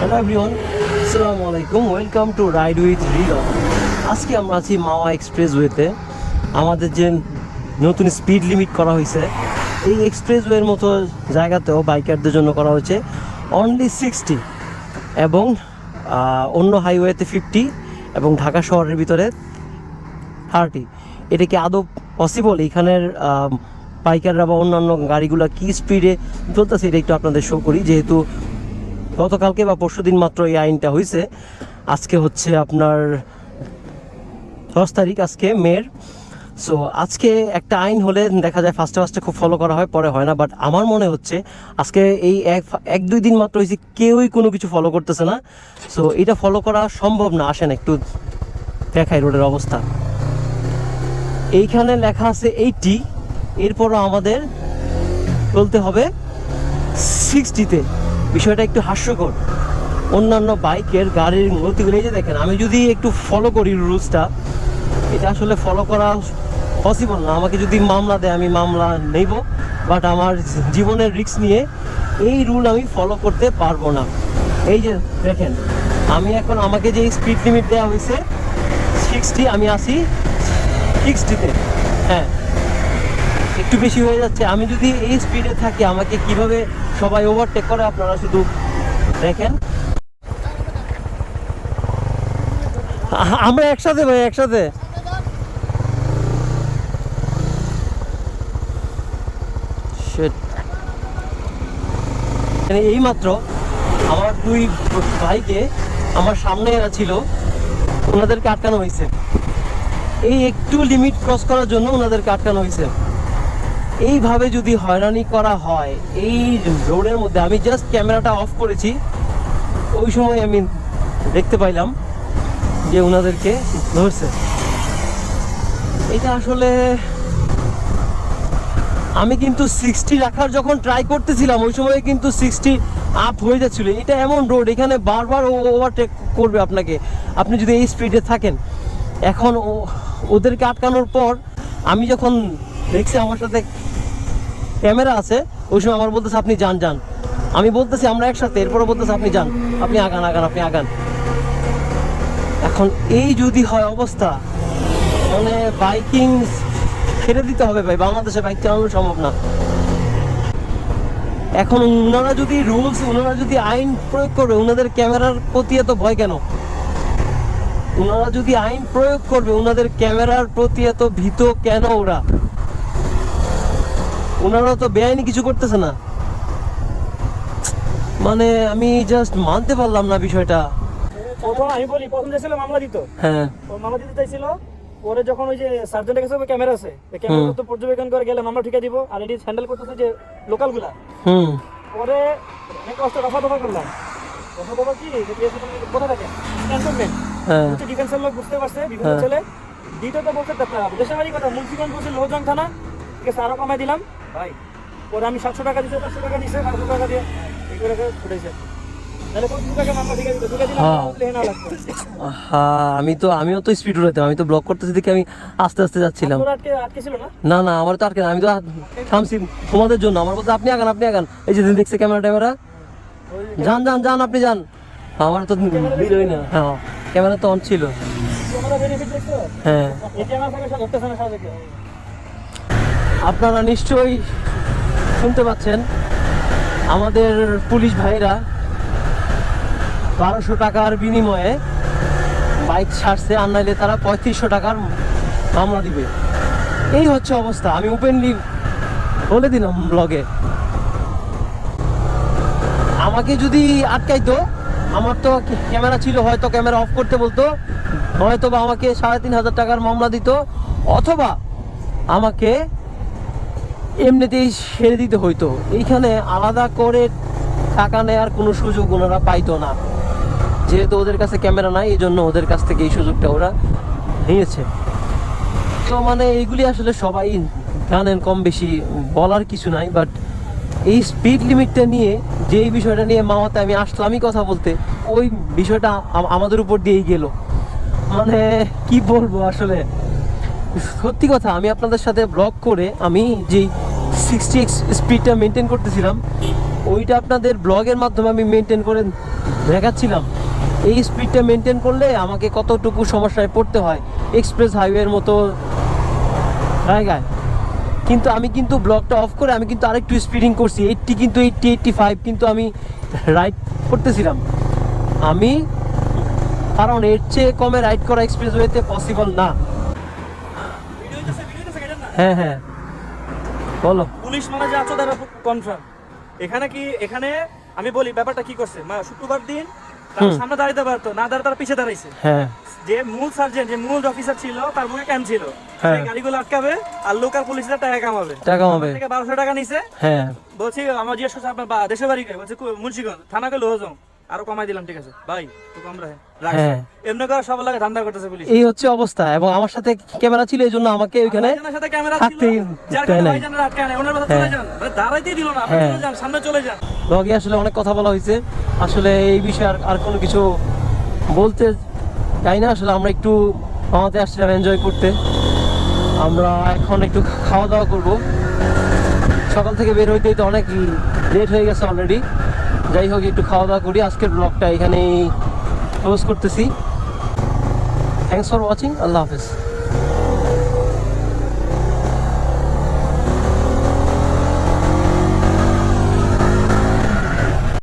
Hello everyone আসসালামু আলাইকুম welcome to ride with reel আজকে আমরা আছি মাওয়া এক্সপ্রেসওয়েতে। আমাদের যে নতুন স্পিড লিমিট করা হয়েছে এই এক্সপ্রেসওয়ের মতো জায়গাতেও বাইকারদের জন্য করা হয়েছে অনলি সিক্সটি এবং অন্য হাইওয়েতে ফিফটি এবং ঢাকা শহরের ভিতরে থার্টি এটা কি আদৌ পসিবল এখানের আম, বাইকাররা বা অন্যান্য গাড়িগুলো কি স্পিডে চলতেছে এটা একটু আপনাদের শো করি। যেহেতু গতকালকে বা পরশু দিন মাত্র এই আইনটা হয়েছে আজকে হচ্ছে আপনার দশ তারিখ, আজকে মেয়ের সো আজকে একটা আইন হলে দেখা যায় ফার্স্টে ফার্স্টে খুব ফলো করা হয়, পরে হয় না। বাট আমার মনে হচ্ছে আজকে এই এক এক দুই দিন মাত্র হয়েছে কেউই কোনো কিছু ফলো করতেছে না। সো এটা ফলো করা সম্ভব না। আসেন একটু দেখাই রোডের অবস্থা। এইখানে লেখা আছে এইটি এরপরও আমাদের চলতে হবে সিক্সটিতে বিষয়টা একটু হাস্যকর। অন্যান্য বাইকের গাড়ির গতিগুলো, এই যে দেখেন, আমি যদি একটু ফলো করি রুলসটা এটা আসলে ফলো করা পসিবল না। আমাকে যদি মামলা দেয়, আমি মামলা নেব বাট আমার জীবনের রিস্ক নিয়ে এই রুল আমি ফলো করতে পারব না। এই যে দেখেন, আমি এখন আমাকে যে স্পিড লিমিট দেওয়া হয়েছে সিক্সটি আমি আসি সিক্সটিতে হ্যাঁ। একটু বেশি হয়ে যাচ্ছে। আমি যদি এই স্পিডে থাকি, আমাকে কীভাবে সবাই ওভারটেক করে? আপনারা শুধু দেখেন। আমরা একসাথে ভাই, একসাথে. মানে এইমাত্র আমার দুই ভাইকে আমার সামনে এরা ছিল। ওনাদেরকে আটকানো হয়েছে। এই একটু লিমিট ক্রস করার জন্য ওনাদেরকে আটকানো হয়েছে। এইভাবে যদি হয়রানি করা হয়, এই রোডের মধ্যে, আমি জাস্ট ক্যামেরাটা অফ করেছি। ওই সময় আমি দেখতে পাইলাম যে ওনাদেরকে ধরছে। এটা আসলে আমি কিন্তু সিক্সটি রাখার যখন ট্রাই করতেছিলাম, ওই সময় কিন্তু সিক্সটি আপ হয়ে যাচ্ছিল। এটা এমন রোড এখানে বারবার ওভারটেক করবে আপনাকে। আপনি যদি এই স্পিডে থাকেন, এখন ওদেরকে আটকানোর পর আমি যখন দেখছি আমার সাথে ক্যামেরা আছে, ওই সময় আমার বলতেছে, আপনি যান যান। আমি বলতেছি, আমরা একসাথে। এরপরে বলতেছে, আপনি যান। আপনি আগান আগান, আপনি আগান। এখন এই যদি হয় অবস্থা মানে বাইকিং ছেড়ে দিতে হবে ভাই। বাংলাদেশে বাইক চালানো সম্ভব না। এখন ওনারা যদি রুলস ওনারা যদি আইন প্রয়োগ করবে ওনাদের ক্যামেরার প্রতি এত ভয় কেন? ওনারা যদি আইন প্রয়োগ করবে ওনাদের ক্যামেরার প্রতি এত ভীত কেন ওরা? ওনারা তো বেআইনি কিছু করতেছে না। মানে আমি জাস্ট মানতে পারলাম না বিষয়টা। প্রথম আমি বলি প্রথম মামলা দিত। হ্যাঁ। মামলা দিতে চাইছিল পরে যখন ওই যে সার্জেন্টের কাছে ক্যামেরা আছে। ক্যামেরা তো পর্যবেক্ষণ করে গেলে মামলা ঠিকা দিব আর এটি হ্যান্ডেল করতেছে যে হুম। পরে অনেক কষ্ট রফা দফা করলাম। রফা দফা কি? যে কেস কোথা থাকে? ক্যান্টনমেন্ট। হ্যাঁ। ডিফেন্সের লোক বুঝতে পারছে বিভিন্ন হ্যাঁ। ছেলে। দ্বিতীয়ত দেখা দেশের বাড়ি কথা মুন্সিগঞ্জ বলছে লোহজং থানা। ঠিক আছে আরও কমাই দিলাম। ভাই পরে আমি সাতশো টাকা দিতে পাঁচশো টাকা দিছে টাকা দিয়ে এই করে ছুটেছে হ্যাঁ। হ্যাঁ আমি তো আমিও তো স্পিড আমি তো ব্লক করতেছি দেখে আমি আস্তে আস্তে যাচ্ছিলাম। না? না আমার তো আর কেন আমি তো থামছি তোমাদের জন্য। আমার বলতে আপনি আগান আপনি আগান। এই যে দেখছে ক্যামেরা ট্যামেরা? যান যান যান আপনি যান। আমার তো না। হ্যাঁ ক্যামেরা তো অন ছিল। হ্যাঁ এটি আমার সঙ্গে সাথে ধরতেছে না সাথে আপনারা নিশ্চয়ই শুনতে পাচ্ছেন, আমাদের পুলিশ ভাইরা বারোশো টাকার বিনিময়ে বাইক ছাড়ছে, আর নাইলে তারা পঁয়ত্রিশশো টাকার মামলা দিবে। এই হচ্ছে অবস্থা। আমি ওপেনলি বলে দিলাম ব্লগে আমাকে যদি আটকাইতো, আমার তো ক্যামেরা ছিল, হয়তো ক্যামেরা অফ করতে বলতো হয়তো বা আমাকে সাড়ে তিন হাজার টাকার মামলা দিত, অথবা আমাকে এমনিতেই সেরে দিতে হইতো। এইখানে আলাদা করে টাকা নেওয়ার কোনো সুযোগ ওনারা পাইতো না। যেহেতু ওদের কাছে ক্যামেরা নাই এই জন্য ওদের কাছ থেকে এই সুযোগটা ওরা নিয়েছে। তো মানে এইগুলি আসলে সবাই জানেন কম বেশি, বলার কিছু নাই বাট এই স্পিড লিমিটটা নিয়ে, যেই বিষয়টা নিয়ে মামাতে আমি আসলামই কথা বলতে, ওই বিষয়টা আমাদের উপর দিয়েই গেল। মানে কি বলব আসলে? সত্যি কথা, আমি আপনাদের সাথে ব্লগ করে আমি যেই সিক্সটি স্পিডটা মেনটেন করতেছিলাম। ওইটা আপনাদের ব্লগের মাধ্যমে আমি মেনটেন করে দেখাচ্ছিলাম। এই স্পিডটা মেনটেন করলে আমাকে কতটুকু সমস্যায় পড়তে হয় এক্সপ্রেস হাইওয়ের মতো জায়গায়। কিন্তু আমি কিন্তু ব্লকটা অফ করে আমি কিন্তু আরেকটু স্পিডিং করছি। এইটটি কিন্তু এইটটি এইটটি ফাইভ কিন্তু আমি রাইড করতেছিলাম। আমি কারণ এর চেয়ে কমে রাইড করা এক্সপ্রেস ওয়েতে পসিবল না? হ্যাঁ হ্যাঁ। বলো। পুলিশ মানে যে আছো তারা কনফার্ম এখানে কি এখানে আমি বলি ব্যাপারটা কি করছে? মা শুক্রবার দিন তার সামনে দাঁড়াইতে পারতো না দাঁড়া তারা পিছে দাঁড়াইছে। হ্যাঁ। যে মূল সার্জেন্ট যে মূল অফিসার ছিল তার মুখে ক্যাম্প ছিল। হ্যাঁ। গাড়িগুলো আটকাবে আর লোকাল পুলিশরা টাকা কামাবে। টাকা হবে থেকে বারোশো টাকা নিছে। হ্যাঁ। বলছি আমার জিজ্ঞেস করছে আপনার দেশের বাড়ি বলছে মুন্সিগঞ্জ। থানাকে লোহ যাও আরও কমাই দিলাম ঠিক আছে? ভাই তো কম রাখে। হ্যাঁ। এমনি করে সব লাগে ধান্দা করতেছে পুলিশ। এই হচ্ছে অবস্থা এবং আমার সাথে ক্যামেরা ছিল এই জন্য আমাকে ওইখানে সাথে ক্যামেরা ওনার কথা চলে হ্যাঁ। যান। দাঁড়াইতেই দিল না হ্যাঁ। চলে যান সামনে চলে যান। ব্লগে আসলে অনেক কথা বলা হয়েছে। আসলে এই বিষয়ে আর আর কোনো কিছু বলতে চাই না। আসলে আমরা একটু আমাদের আসছিলাম এনজয় করতে। আমরা এখন একটু খাওয়া দাওয়া করব। সকাল থেকে বের হইতে হইতে অনেক লেট হয়ে গেছে অলরেডি যাই হোক, একটু খাওয়া দাওয়া করি। আজকের ব্লগটা এখানেই ক্লোজ করতেছি। থ্যাংকস ফর ওয়াচিং আল্লাহ হাফেজ।